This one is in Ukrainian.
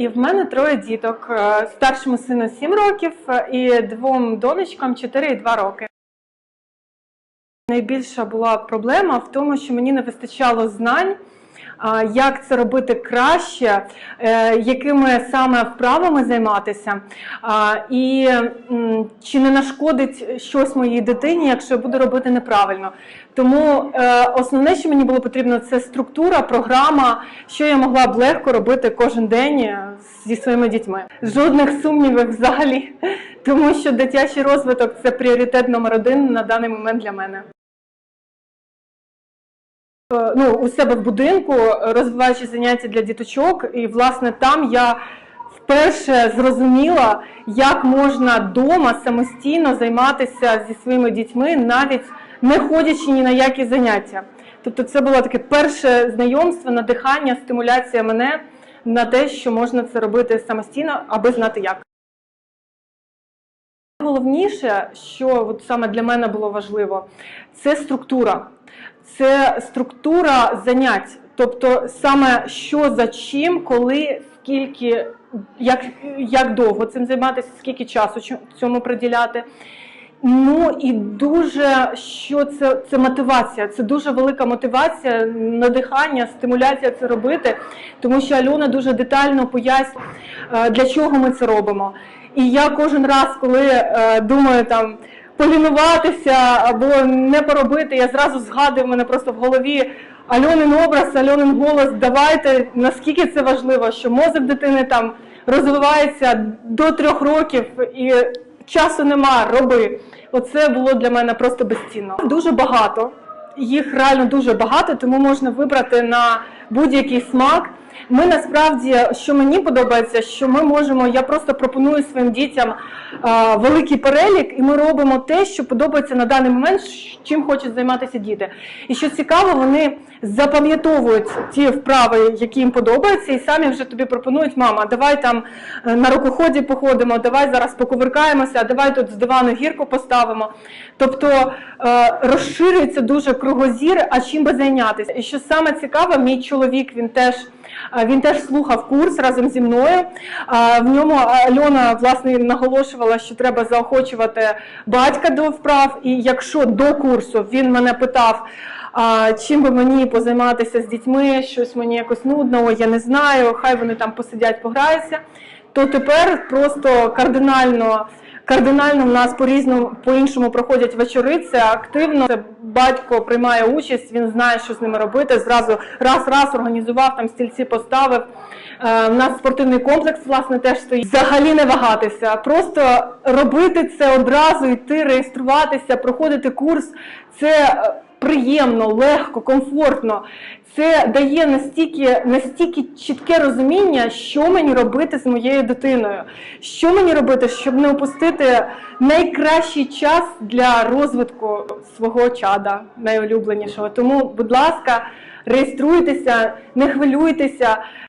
І в мене троє діток. Е, Старшому сину 7 років е, і двом донечкам 4 і 2 роки. Найбільша була проблема в тому, що мені не вистачало знань, як це робити краще, е, якими саме вправами займатися, і чи не нашкодить щось моїй дитині, якщо я буду робити неправильно. Тому е, основне, що мені було потрібно, це структура, програма, що я могла б легко робити кожен день е, зі своїми дітьми. Жодних сумнівів взагалі, тому що дитячий розвиток це пріоритет номер один на даний момент для мене. Е, ну, у себе в будинку, е, розвиваючи заняття для діточок, і власне там я вперше зрозуміла, як можна вдома самостійно займатися зі своїми дітьми, навіть не ходячи ні на які заняття. Тобто, це було таке перше знайомство, надихання, стимуляція мене на те, що можна це робити самостійно, аби знати як. Найголовніше, що от саме для мене було важливо, це структура. Це структура занять. Тобто саме що за чим, коли, скільки, як, як довго цим займатися, скільки часу цьому приділяти. Ну і дуже що це, це мотивація. Це дуже велика мотивація, надихання, стимуляція це робити, тому що Альона дуже детально пояснює, е, для чого ми це робимо. І я кожен раз, коли е, думаю там полінуватися або не поробити, я зразу згадую в мене просто в голові Альонин образ, Альонин голос. Давайте наскільки це важливо, що мозок дитини там розвивається до трьох років і часу нема, роби. Оце було для мене просто безцінно. Дуже багато. Їх реально дуже багато, тому можна вибрати на будь-який смак. Ми насправді, що мені подобається, що ми можемо, я просто пропоную своїм дітям а, великий перелік, і ми робимо те, що подобається на даний момент, чим хочуть займатися діти. І що цікаво, вони запам'ятовують ті вправи, які їм подобаються, і самі вже тобі пропонують, мама, давай там е, на рукоході походимо, давай зараз покувиркаємося, давай тут з дивану гірку поставимо. Тобто е, розширюється дуже кругозір, а чим би зайнятися. І що саме цікаве, мій чоловік він теж. Він теж слухав курс разом зі мною. В ньому Альона власне наголошувала, що треба заохочувати батька до вправ. І якщо до курсу він мене питав, а, чим би мені позайматися з дітьми, щось мені якось нудно, я не знаю, хай вони там посидять, пограються, то тепер просто кардинально. Кардинально в нас по різному по-іншому проходять вечори. Це активно. Це батько приймає участь, він знає, що з ними робити. Зразу раз-раз організував там стільці, поставив. Е, У нас спортивний комплекс, власне, теж стоїть. Взагалі не вагатися, просто робити це одразу, йти, реєструватися, проходити курс. Це е, приємно, легко, комфортно. Це дає настільки, настільки чітке розуміння, що мені робити з моєю дитиною, що мені робити, щоб не опустити найкращий час для розвитку свого чада, найулюбленішого. Тому, будь ласка, реєструйтеся, не хвилюйтеся.